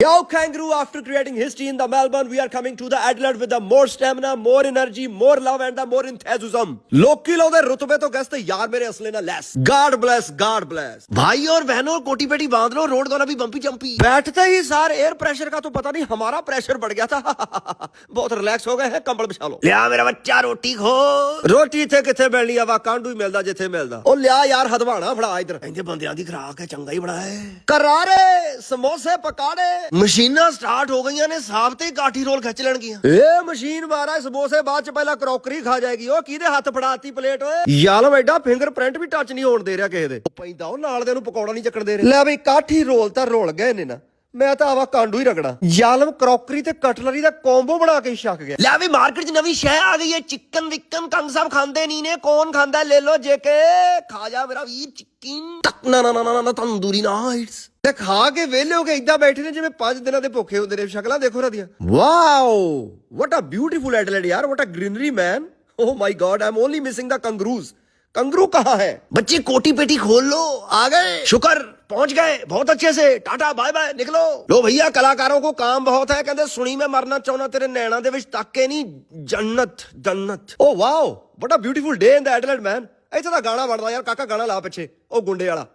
Yo, kangaroo, after creating history in the Melbourne, we are coming to the Adelaide with the more stamina, more energy, more love and the more enthusiasm. ਲੋਕੀ ਲਾਉਂਦੇ ਰੁਤਬੇ ਤੋਂ gas ਤੇ ਯਾਰ ਮੇਰੇ ਅਸਲੇ ਨਾਲ ਲੈਸ God bless, God bless. भाई और बहनों कोटी पेटी बांध लो रोड दोनों भी बम्पी जम्पी बैठते ही सार एयर प्रेशर का तो पता नहीं हमारा प्रेशर बढ़ गया था बहुत रिलैक्स हो गए हैं कंबल बिछा लो लिया मेरा बच्चा रोटी खो ਰੋਟੀ ਇੱਥੇ ਕਿੱਥੇ ਮਿਲਣੀ ਆ ਵਾ ਕਾਂਡੂ ਹੀ ਮਿਲਦਾ ਜਿੱਥੇ ਮਿਲਦਾ ਉਹ ਲਿਆ ਯਾਰ ਹਦਵਾਣਾ ਫੜਾ ਇਧਰ ਕਹਿੰਦੇ ਬੰਦਿਆਂ ਦੀ ਖਰਾਕ ਹੈ ਚੰਗਾ ਹੀ ਬੜਾ ਹੈ ਕਰਾਰੇ ਸਮੋਸੇ ਪਕਾੜੇ ਮਸ਼ੀਨਾਂ ਸਟਾਰਟ ਹੋ ਗਈਆਂ ਨੇ ਸਾਫ਼ ਤੇ ਕਾਠੀ ਰੋਲ ਖਿੱਚ ਲੈਣਗੀਆਂ। ਇਹ ਮਸ਼ੀਨ ਮਾਰਾ ਸਮੋਸੇ ਬਾਅਦ ਚ ਪਹਿਲਾਂ ਕਰੋਕਰੀ ਖਾ ਜਾਏਗੀ। ਉਹ ਕਿਹਦੇ ਹੱਥ ਫੜਾਤੀ ਪਲੇਟ? ਓਏ ਯਾਲਮ ਐਡਾ ਫਿੰਗਰਪ੍ਰਿੰਟ ਵੀ ਟੱਚ ਨਹੀਂ ਹੋਣ ਦੇ ਰਿਹਾ ਕਿਸੇ ਦੇ। ਉਹ ਪੈਂਦਾ ਉਹ ਨਾਲ ਦੇ ਨੂੰ ਪਕੌੜਾ ਨਹੀਂ ਚੱਕਣ ਦੇ ਰਿਹਾ। ਲੈ ਬਈ ਕਾਠੀ ਰੋਲ ਤਾਂ ਰੋਲ ਗਏ ਨੇ ਨਾ। ਮੈਂ ਤਾਂ ਆਵਾ ਕਾਂਡੂ ਹੀ ਰਗੜਾ। ਯਾਲਮ ਕਰੋਕਰੀ ਤੇ ਕਟਲਰੀ ਦਾ ਕੰਬੋ ਬਣਾ ਕੇ ਛੱਕ ਗਿਆ। ਲੈ ਵੀ ਮਾਰਕੀਟ 'ਚ ਨਵੀਂ ਸ਼ੈ ਆ ਗਈ ਹੈ ਚਿਕਨ ਵਿਕਨ ਕੰਗ ਸਾਹਿਬ ਖਾਂਦੇ ਨਹੀਂ ਨੇ ਕੌਣ ਖਾਂਦਾ ਲੈ ਲੋ ਜੇ ਕੇ ਖਾ ਜਾ ਮੇਰਾ ਵੀਰ ਚਿਕਨ। ਤੱਕ ਨਾ ਨਾ ਨਾ ਨਾ ਤੰਦੂਰੀ ਨਾਈਟਸ ਤੇ ਖਾ ਕੇ ਵਿਹਲੇ ਹੋ ਕੇ ਇਦਾਂ ਬੈਠੇ ਨੇ ਜਿਵੇਂ ਪੰਜ ਦਿਨਾਂ ਦੇ ਭੁੱਖੇ ਹੁੰਦੇ ਨੇ ਸ਼ਕਲਾਂ ਦੇਖੋ ਨਾ wow! What a beautiful Adelaide ਯਾਰ what a greenery man oh my God I'm only missing the kangaroos kangaroo ਕਹਾਂ ਹੈ? ਬੱਚੇ ਕੋਟੀ ਪੇਟੀ ਖੋਲ ਲੋ ਆ ਗਏ। ਸ਼ੁਕਰ। ਪਹੁੰਚ ਗਏ ਬਹੁਤ ਅੱਛੇ ਸੇ ਟਾਟਾ ਬਾਏ ਬਾਏ ਨਿਕਲੋ ਲੋ ਭਈਆ ਕਲਾਕਾਰੋਂ ਕੋ ਕਾਮ ਬਹੁਤ ਹੈ ਕਹਿੰਦੇ ਸੁਣੀ ਮੈਂ ਮਰਨਾ ਚਾਹੁੰਦਾ ਤੇਰੇ ਨੈਣਾ ਦੇ ਵਿੱਚ ਤੱਕੇ ਨਹੀਂ ਜੰਨਤ ਜੰਨਤ ਓ wow what beautiful day in the Adelaide man ਇੱਥੇ ਦਾ ਗਾਣਾ ਵੜਦਾ ਯਾਰ ਕਾਕਾ ਗਾਣਾ ਲਾ ਪਿੱਛੇ ਉਹ ਗੁੰਡੇ ਵਾਲਾ